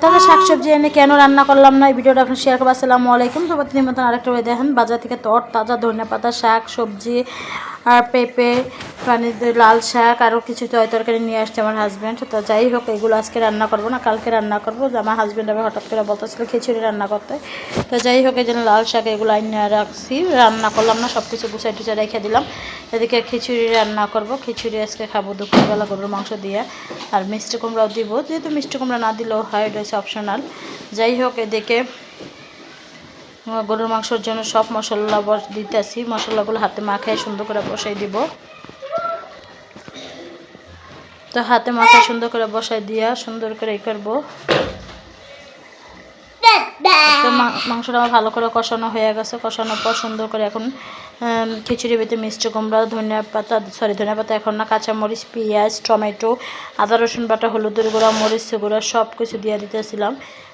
তাহলে শাকসবজি এনে কেন রান্না করলাম না? এই ভিডিওটা এখন শেয়ার করব। আসসালামু আলাইকুম। তিনি মতন আরেকটা দেখেন। বাজার থেকে তর তাজা ধনিয়া পাতা শাক সবজি আর পেঁপে মানে লাল শাক আরও কিছু তরকারি নিয়ে আসছে আমার হাজব্যান্ড তো যাই হোক, এগুলো আজকে রান্না করব না, কালকে রান্না করব। আমার হাজব্যান্ড আবার হঠাৎ করে বলতেছিল খিচুড়ি রান্না করতে। তো যাই হোক, এই জন্য লাল শাক এগুলো আইনে রাখছি। রান্না করলাম না সব কিছু গুছাই টুচাই রেখে দিলাম। এদিকে খিচুড়ি রান্না করব। খিচুড়ি আজকে খাব দুপুরবেলা গরুর মাংস দিয়ে। আর মিষ্টি কুমড়াও দিব। যেহেতু মিষ্টি কুমড়া না দিলেও হয়, এটা হচ্ছে অপশনাল যাই হোক, এদিকে গরুর মাংসের জন্য সব মশলা বস দিতেছি। মশলাগুলো হাতে মাখায় সুন্দর করে বসাই দিব। তো হাতে মাখায় সুন্দর করে বসাই দিয়া সুন্দর করে ই করব। মাংসটা আমার ভালো করে কষানো হয়ে গেছে। কষানোর পর সুন্দর করে এখন খিচুড়ি বেতে মিষ্টি কুমড়া, ধনিয়া পাতা সরি ধনিয়া পাতা এখন না, কাঁচামরিচ, পেঁয়াজ, টমেটো, আদা, রসুন বাটা, হলুদের গুঁড়া মরিচ গুঁড়া সব কিছু দিয়ে দিতেছিলাম।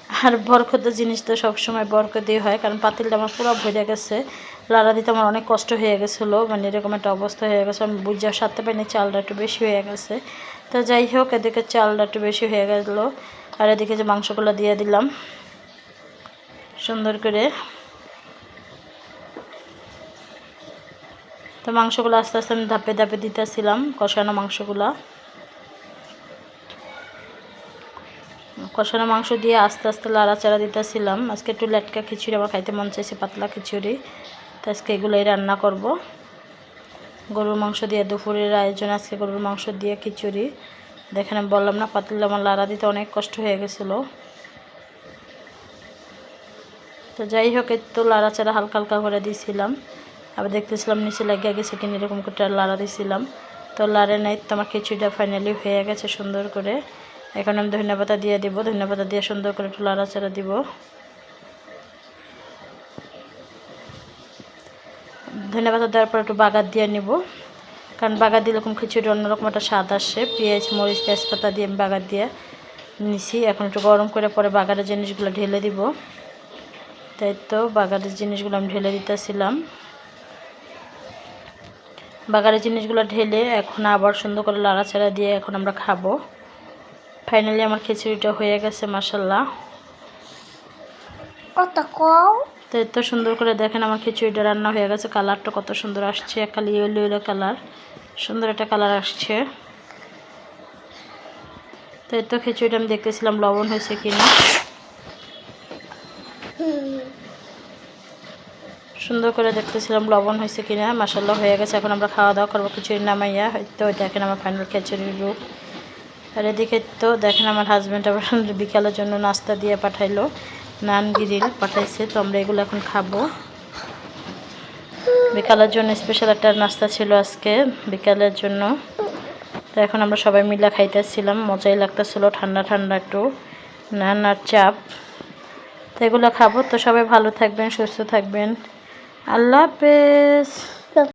আর বরকতের জিনিস তো সবসময় বরকতেই হয়, কারণ পাতিলটা আমার পুরো ভরে গেছে। লাড়া দিতে আমার অনেক কষ্ট হয়ে গেছিল মানে এরকম একটা অবস্থা হয়ে গেছে, আমি বুঝা সারতে পারিনি, চালটা একটু বেশি হয়ে গেছে। তো যাই হোক, এদিকে চালটা একটু বেশি হয়ে গেছিল আর এদিকে যে মাংসগুলো দিয়ে দিলাম, সুন্দর করে। তো মাংসগুলো আস্তে আস্তে আমি ধাপে ধাপে দিতেছিলাম, কষানো মাংসগুলো। কষানো মাংস দিয়ে আস্তে আস্তে লাড়াচাড়া দিতেছিলাম। আজকে একটু লেটকা খিচুড়ি, আমার খাইতে মন চাইছে পাতলা খিচুড়ি। তো আজকে এগুলোই রান্না করব। গরুর মাংস দিয়ে দুপুরের আয়োজন, আজকে গরুর মাংস দিয়ে খিচুড়ি। দেখেন বললাম না, পাতলা, আমার লাড়া দিতে অনেক কষ্ট হয়ে গেছিল। তো যাই হোক, একটু লাড়াচাড়া হালকা হালকা করে দিয়েছিলাম আবার দেখতেছিলাম, নিচে লাগিয়ে গেছে কিনা, এরকম করে লাড়া দিয়েছিলাম তো লাড়ে নাই, তো আমার খিচুড়িটা ফাইনালি হয়ে গেছে সুন্দর করে। এখন আমি ধনিয়া পাতা দিয়ে দিব ধনিয়া পাতা দিয়ে সুন্দর করে একটু লাড়াচাড়া দিব। ধনিয়া পাতা দেওয়ার পর একটু বাগার দিয়ে নিব, কারণ বাগার দিলে এরকম খিচুড়ি অন্যরকম একটা স্বাদ আসে। পেঁয়াজ, মরিচ, তেজপাতা দিয়ে আমি বাগার দিয়ে নিছি। এখন একটু গরম করে পরে বাগারের জিনিসগুলো ঢেলে দিব। তাই তো বাগারের জিনিসগুলো আমি ঢেলে দিতেছিলাম। বাগারের জিনিসগুলো ঢেলে এখন আবার সুন্দর করে লাড়াচাড়া দিয়ে এখন আমরা খাব। ফাইনালি আমার খিচুড়িটা হয়ে গেছে মাসাল্লাহ কত কও? তো এত সুন্দর করে দেখেন আমার খিচুড়িটা রান্না হয়ে গেছে কালারটা কত সুন্দর আসছে খালি ইয়েলো ইয়েলো কালার সুন্দর একটা কালার আসছে। তো এত খিচুড়িটা আমি দেখতেছিলাম লবণ হয়েছে কিনা। সুন্দর করে দেখতেছিলাম লবণ হয়েছে কিনা মাসাল্লাহ হয়ে গেছে এখন আমরা খাওয়া দাওয়া করব খিচুড়ি নামাইয়া। হয়তো দেখেন আমার ফাইনাল খিচুড়ির রূপ। আর এদিকে তো দেখেন আমার হাজব্যান্ড আবার বিকালের জন্য নাস্তা দিয়ে পাঠাইলো। নান গিরিল পাঠাইছে, তো আমরা এগুলো এখন খাব। বিকালের জন্য স্পেশাল একটা নাস্তা ছিল আজকে, বিকালের জন্য। তো এখন আমরা সবাই মিলে খাইতেছিলাম, মজাই লাগতেছিল, ঠান্ডা ঠান্ডা একটু, নান আর চাপ। তো এগুলো খাব, তো সবাই ভালো থাকবেন, সুস্থ থাকবেন। আল্লাহ হাফেজ।